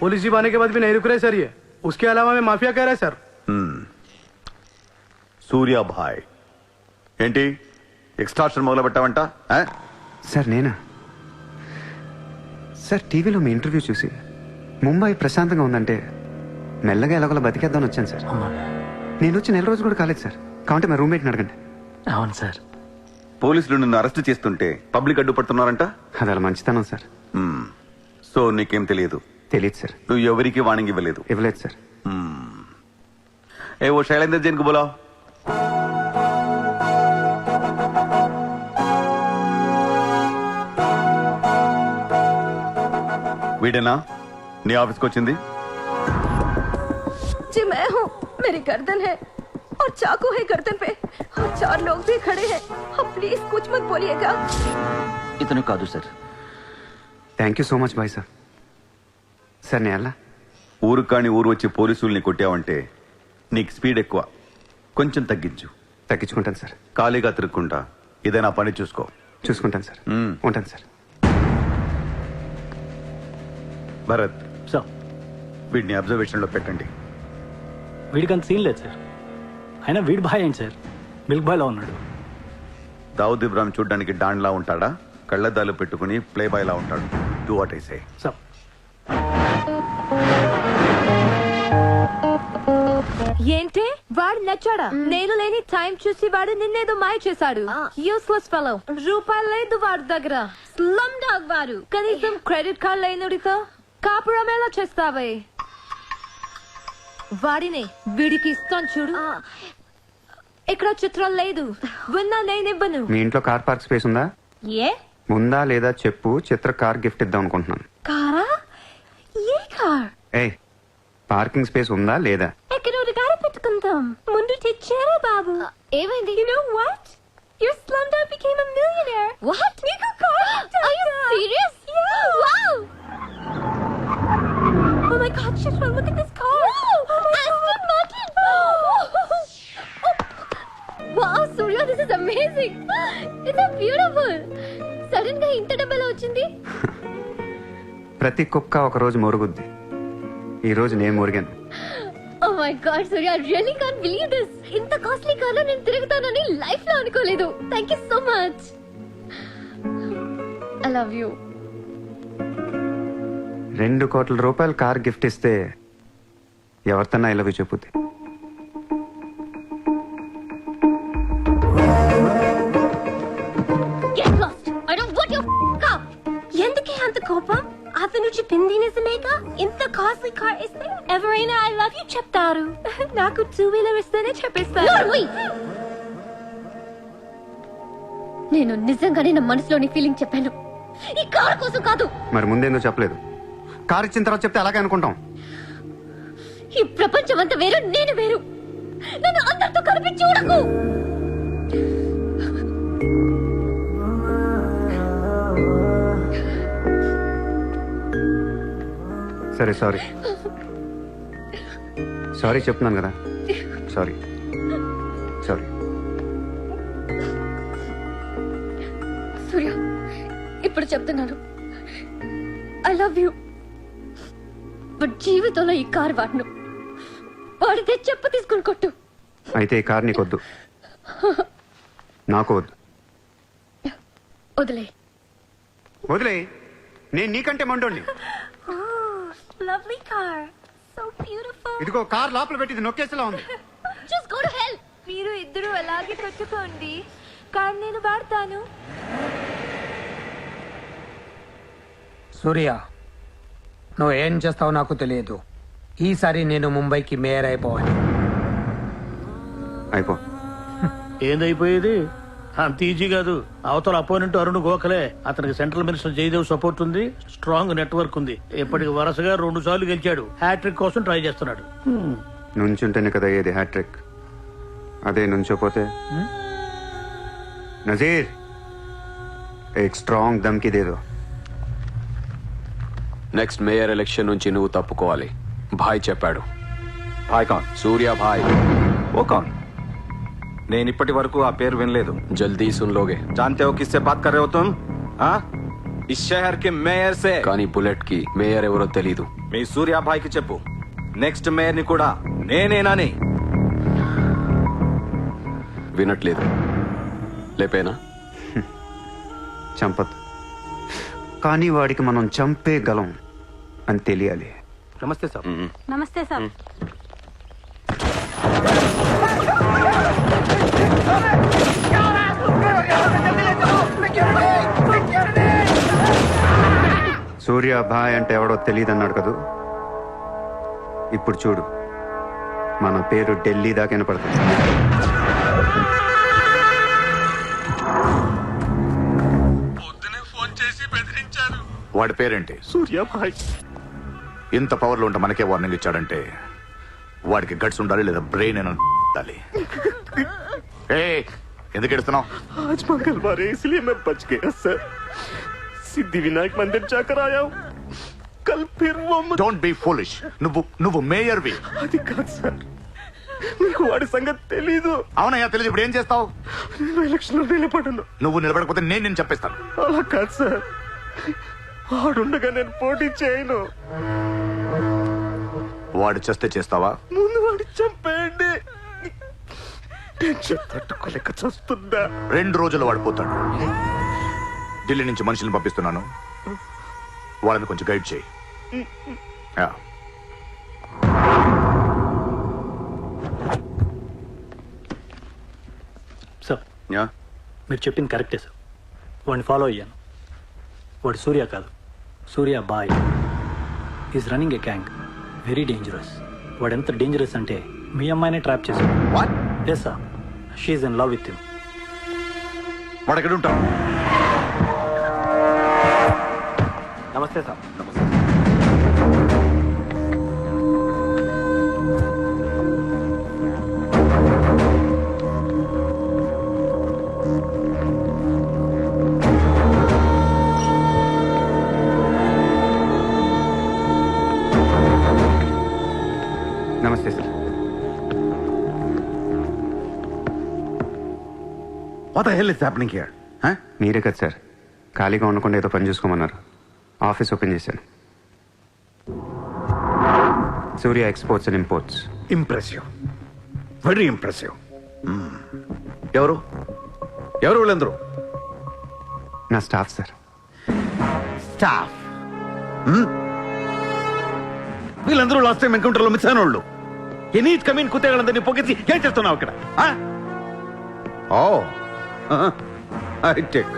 Police jeep आने के बाद भी नहीं रुक रहे सर ये उसके अलावा मैं माफिया कह रहा है सर సూర్యాభాయ్ ఏంటి ఎక్స్ట్రాక్షన్ మొదలు పెట్టావంట ఆ? సార్ నేనా సార్ టీవీలో మీ ఇంటర్వ్యూ చూసి ముంబై ప్రశాంతంగా ఉందంటే మెల్లగా ఎలాగోలా బతికేద్దామని వచ్చాను సార్ నేను వచ్చి నెల రోజు కూడా కాలేదు సార్ కాబట్టి మా రూమ్మేట్ని అడగండి అవును సార్ పోలీసులు నిన్ను అరెస్ట్ చేస్తుంటే పబ్లిక్ అడ్డుపడుతున్నారంట అది అలా మంచితనం సార్ మ్మ్. సో నీకేం తెలియదు తెలియదు సార్ నువ్వు ఎవరికి వాణింగ్ ఇవ్వలేదు ఇవ్వలేదు sir A O Shailender Jain కు బోలా వీడేనా నీ ఆఫీస్కి వచ్చింది जी मैं हूँ मेरी गर्दन है और चाकू है गर्दन पे और चार लोग भी खड़े हैं आप प्लीज कुछ मत बोलिएगा ఇతను కాదు sir thank you so much bye sir sir నేను ఎలా ఊరు కాని ఊరు వచ్చి పోలీసుల్ని కొట్టావంటే నీకు స్పీడ్ ఎక్కువ. కొంచెం తగ్గించు. తగ్గించుకుంటాను సార్. ఖాళీగా తిరుక్కుంటా ఏదైనా పని చూసుకో. చూసుకుంటాను సార్. మ్మ్. ఉంటాను సార్. భరత్. సార్. వీడిని అబ్జర్వేషన్లో పెట్టండి. వీడికి అంత సీన్ లేదు సార్. అయినా వీడి బాయ్ ఏంటి సార్? మిల్క్ బాయ్లో ఉన్నాడు. దావుద్ ఇబ్రాహిం చూడడానికి డాన్లా ఉంటాడా? కళ్ళద్దాలు పెట్టుకుని ప్లే బాయ్ లా ఉంటాడు. Do what I say sir. ఏంటి? వాడు నచ్చాడా? నేను లేని టైం చూసి వాడు నిన్నేదో మాయ చేశాడు. యూస్లెస్ ఫెలో రూపాయలు లేదు వాడి దగ్గర. స్లమ్ డాగ్ వాడు. కనీసం క్రెడిట్ కార్డ్ లేనుడితో కాపురం ఎలా చేస్తావే? వాడిని వీడికి ఇస్తాను చూడు. ఇక్కడ చిత్రం లేదు. విన్నా నేనివ్వను మీ ఇంట్లో కార్ పార్క్ స్పేస్ ఉందా? ఏ? ఉందా లేదా చెప్పు. చిత్ర కార్ గిఫ్ట్ ఇద్దాం అనుకుంటున్నాను. కారా? ఏ కార్? ఏ పార్కింగ్ స్పేస్ ఉందా లేదా? పెట్టుకుందాం ముందు తెచ్చారా బాబు ఏమైంది you know what your slumdog became a millionaire what నీకు car are you serious wow Oh my god, Shishra, look at this car! Aston Martin! Wow, Surya, this is amazing! It's so beautiful! సడన్గా ఇంత డబ్బులు వచ్చింది? ప్రతి కుక్క ఒక రోజు మొరుగుద్ది. ఈ రోజు నేను మురిగాను. ఓ my god Surya really can believe this ఇంత కాస్ట్లీ కార్లో నేను తిరుగుతానని లైఫ్లో అనుకోలేదు. Thank you so much I love you రెండు కోట్ల రూపాయలు కార్ గిఫ్ట్ ఇస్తే ఎవరితన్నా ఇలవి చెప్పుద్ది టూ వీలర్ ఇస్తేనే చెప్పేస్తారు నేను నిజంగానే నా మనసులోని ఫీలింగ్ చెప్పాను. ఈ కార్ కోసం కాదు. మరి ముందేందో చెప్పలేదు. కార్ ఇచ్చిన తర్వాత చెప్తే అలాగే అనుకుంటాం. ఈ ప్రపంచం అంతా వేరు నేను వేరు. నన్ను అందరితో కలిపి చూడకు! సరే సారీ. సారీ చెప్తున్నాను కదా. సారీ సారీ సూర్య ఇప్పుడు చెప్తున్నాను. ఐ లవ్ యూ బట్ జీవితంలో ఈ కార్ వాడను. వాడితే చెప్పు తీసుకుని కొట్టు. అయితే ఈ కార్ నీకు వద్దు నాకు వద్దు. వదిలే. వదిలే. నేను నీకంటే మండోండి లవ్లీ కార్ సో బ్యూటిఫుల్ ఇదిగో కార్ లోపల పెట్టింది నొక్కేసేలా ఉంది. జస్ట్ గో టు హెల్ మీరు ఇద్దరు అలాగే పెట్టుకోండి. కార్ నేను వాడతాను. సూర్య నువ్వు ఏం చేస్తావో నాకు తెలియదు. ఈసారి నేను ముంబైకి మేయర్ అయిపోవాలి. అయిపో. ఏందైపోయేది? అంత ఈజీ కాదు. అవతల అపోనెంట్ అరుణ్ గోఖలే. అతనికి సెంట్రల్ మినిస్టర్ జయదేవ్ సపోర్ట్ ఉంది స్ట్రాంగ్ నెట్వర్క్ ఉంది. ఇప్పటికి వరుసగా రెండు సార్లు గెలిచాడు. హ్యాట్రిక్ కోసం ట్రై చేస్తున్నాడు. నుంచుంటేనే కదా ఏది హ్యాట్రిక్. అదే నుంచోపోతే నజీర్ एक स्ट्रांग धमकी दे दो నెక్స్ట్ మేయర్ ఎలక్షన్ నుంచి నువ్వు తప్పుకోవాలి భాయ్ చెప్పాడు భాయ్ కాన్ సూర్య భాయ్ ఓ కాన్ నేను ఇప్పటి వరకు ఆ పేరు వినలేదు జల్దీ సున్లోగే जानते हो किससे बात कर रहे हो तुम हाँ इस शहर के మేయర్ సే కానీ బుల్లెట్ కి మేయర్ ఎవరో తెలీదు మీ సూర్యాభాయ్కి చెప్పు నెక్స్ట్ మేయర్ ని కూడా నేనేనని వినట్లేదు. లేపేనా? చంపద్దు కానీ వాడికి మనం చంపేయగలం అని తెలియాలి. నమస్తే సార్. నమస్తే సార్. సూర్య భాయ్ అంటే ఎవడో తెలియదు అన్నాడు కదూ? ఇప్పుడు చూడు. మన పేరు ఢిల్లీ దాకా వినపడుతుంది. వాడి పేరేంటి సూర్యాభాయ్ ఇంత పవర్లో ఉంటే మనకే వార్నింగ్ ఇచ్చాడంటే వాడికి గట్స్ ఉండాలి లేదా బ్రెయిన్ అని ఉండాలి ఏ ఎందుకు ఎడుస్తున్నావు आज मंगलवार है इसलिए मैं बच गया सर सिद्धि विनायक मंदिर जाकर आया हूँ कल फिर वो मुझे డోంట్ బి ఫూలిష్ నువ్వు నువ్వు మేయర్వి అది కాదు సార్ మీకు వాడి సంగతి తెలీదు అవునయ్యా తెలియదు ఇప్పుడు ఏం చేస్తావు నేను ఎలక్షన్ లో నిలబడను నువ్వు నిలబడకపోతే నేను నేను చెప్పేస్తాను అలా కాదు సార్ వాడుండగా నేను పోటీ చేయను. వాడు చేస్తే చేస్తావా? ముందు వాడి చంపేయండి. టెన్షన్ తట్టుకోలేక చస్తుందా రెండు రోజులు వాడు పోతాడు. ఢిల్లీ నుంచి మనుషుల్ని పంపిస్తున్నాను. వాళ్ళని కొంచెం గైడ్ చేయి. యా. Sir yeah. మీరు చెప్పింది కరెక్టే సార్ వాడిని ఫాలో అయ్యాను. వాడు సూర్య కాదు. Surya bye. Is running a gang very dangerous వాడు ఎంత డేంజరస్ అంటే మీ అమ్మాయినే ట్రాప్ చేశాడు. What yes sir she's in love with him వాడు ఎక్కడ ఉంటాడు నమస్తే సార్ నమస్తే. What the hell is happening here మీరే కదా సార్. ఖాళీగా ఉండకుండా ఏదో పని చూసుకోమన్నారు. ఆఫీస్ ఓపెన్ చేశాను. Surya exports and imports. Impressive very impressive Hmm. ఎవరు? ఎవరు వీళ్ళందరూ? నా స్టాఫ్ సార్. స్టాఫ్ వీళ్ళందరూ లాస్ట్ టైం ఎన్కౌంటర్లో మిస్ అయిన వాళ్ళు. ఎనీ కమీన్ కుత్తేగాళ్ళందరినీ పొగేసి ఏం చేస్తున్నావు ఇక్కడ? ఓ ఐ టేక్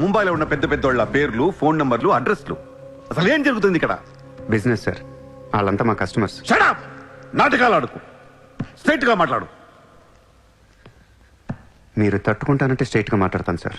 ముంబైలో ఉన్న పెద్ద పెద్ద వాళ్ళ పేర్లు ఫోన్ నంబర్లు అడ్రస్లు. అసలు ఏం జరుగుతుంది ఇక్కడ? బిజినెస్ సార్ వాళ్ళంతా మా కస్టమర్స్ షడప్ నాటకాలు ఆడుకు. స్ట్రైట్గా మాట్లాడు. మీరు తట్టుకుంటానంటే స్ట్రైట్గా మాట్లాడతాను సార్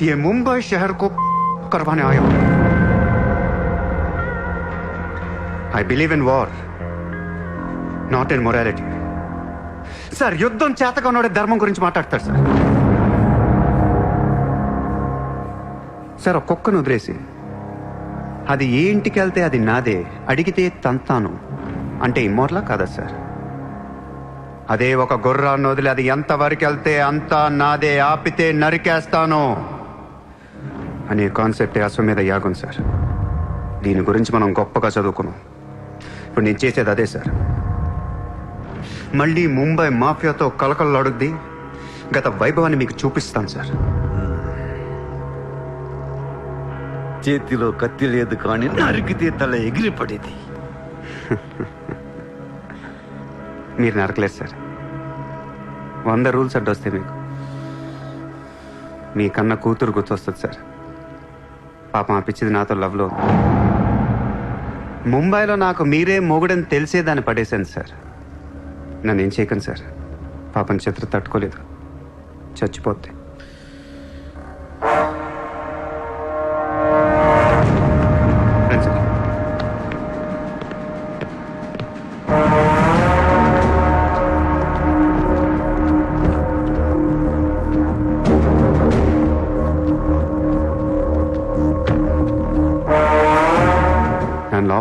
ये मुंबई शहर को करवाने आया हूं I believe in war not in morality sir యుద్ధం చేతగా ఉన్నాడే ధర్మం గురించి మాట్లాడతారు సార్ సార్ ఒక కుక్కను వదిలేసి అది ఏ ఇంటికి వెళ్తే అది నాదే అడిగితే తంతాను అంటే ఇమ్మోర్లా కాదా సార్ అదే ఒక గుర్రాన్ని వదిలి అది ఎంతవరకు వెళ్తే అంతా నాదే ఆపితే నరికేస్తాను అనే కాన్సెప్టే అశ్వమేధ యాగం సార్. దీని గురించి మనం గొప్పగా చదువుకున్నాం. ఇప్పుడు నేను చేసేది అదే సార్. మళ్ళీ ముంబై మాఫియాతో కలకలలాడుద్ది గత వైభవాన్ని మీకు చూపిస్తాను సార్. చేతిలో కత్తి లేదు కానీ నరికితే తల ఎగిరిపడేది. మీరు నరకలేదు సార్. వంద రూల్స్ అడ్డొస్తాయి మీకు. మీ కన్న కూతురు గుర్తొస్తుంది సార్. పాపం ఆ పిచ్చిది నాతో లవ్లో ముంబైలో నాకు మీరే మొగుడని తెలిసే దాన్ని పడేశాను సార్. నన్ను ఏం చేయకండి సార్. పాపం చిత్ర తట్టుకోలేదు. చచ్చిపోద్ది.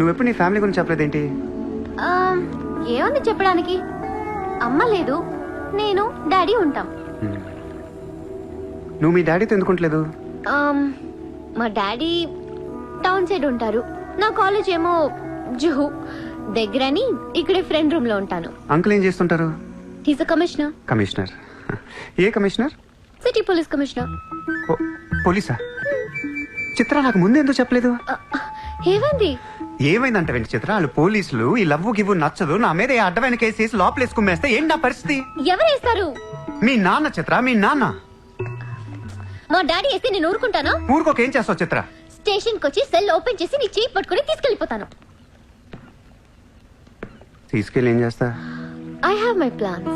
నువ్వెప్పుడు నీ ఫ్యామిలీ గురించి చెప్పలేదేంటి? ఏముంది చెప్పడానికి? అమ్మ లేదు నేను డాడీ ఉంటాం. నువ్వు మీ డాడీతో ఎందుకుంటలేదు మా డాడీ టౌన్ సైడ్ ఉంటారు. నా కాలేజ్ ఏమో జుహు దగ్గరని ఇక్కడే ఫ్రెండ్ రూమ్లో ఉంటాను. అంకుల్ ఏం చేస్తుంటారు? He's commissioner commissioner. ఏ కమిషనర్? సిటీ పోలీస్ కమిషనర్ పోలీసా? చిత్ర నాకు ముందు ఎందుకు చెప్పలేదు? ఏమైంది? ఏమైందంట వెంట చిత్ర? వాళ్ళు పోలీసులు ఈ లవ్వు గివ్వు నచ్చదు నా మీద ఏ అడ్డమైన కేసు వేసి లోపలేసుకుమ్మేస్తే ఏంటి నా పరిస్థితి? ఎవరేస్తారు మీ నాన్న చిత్ర మీ నాన్న. మా డాడీ వేస్తే నేను ఊరుకుంటానా? ఊరుకోక ఏం చేస్తావు చిత్ర? స్టేషన్కి వచ్చి సెల్ ఓపెన్ చేసి నీ చేయి పట్టుకుని తీసుకెళ్ళిపోతాను తీసుకెళ్ళి ఏం చేస్తా? I have my plans